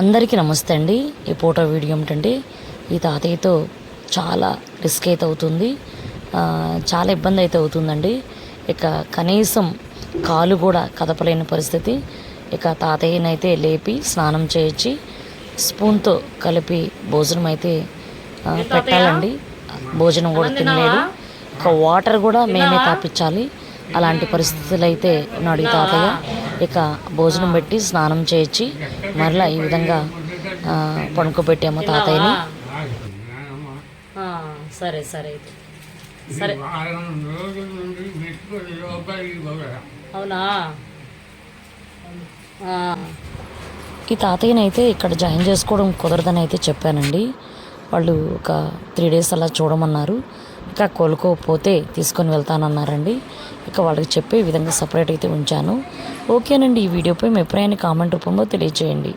అందరికీ నమస్తే అండి. ఈ ఫోటో వీడియో ఏమిటంటే ఈ తాతయ్యతో చాలా రిస్క్ అయితే అవుతుంది. చాలా ఇబ్బంది అయితే అవుతుందండి. ఇక కనీసం కాలు కూడా కదపలేని పరిస్థితి. ఇక తాతయ్యనైతే లేపి స్నానం చేయించి స్పూన్తో కలిపి భోజనం అయితే పెట్టాలండి. భోజనం కూడా తినలేదు. ఇక వాటర్ కూడా మేమే తాపించాలి. అలాంటి పరిస్థితులు అయితే ఉన్నాడు ఈ తాతయ్య. ఇక భోజనం పెట్టి స్నానం చేయించి మరలా ఈ విధంగా పడుకోబెట్టాము తాతయ్యని. సరే సరే. సరే. అవునా? ఈ తాతయ్యని అయితే ఇక్కడ జాయిన్ చేసుకోవడం కుదరదని అయితే చెప్పానండి. వాళ్ళు ఒక త్రీ డేస్ అలా చూడమన్నారు. ఇంకా కోలుకోకపోతే తీసుకొని వెళ్తానన్నారండి. ఇక వాళ్ళకి చెప్పే విధంగా సపరేట్ అయితే ఉంచాను. ఓకేనండి ఈ వీడియోపై మీ అభిప్రాయాన్ని కామెంట్ రూపంలో తెలియజేయండి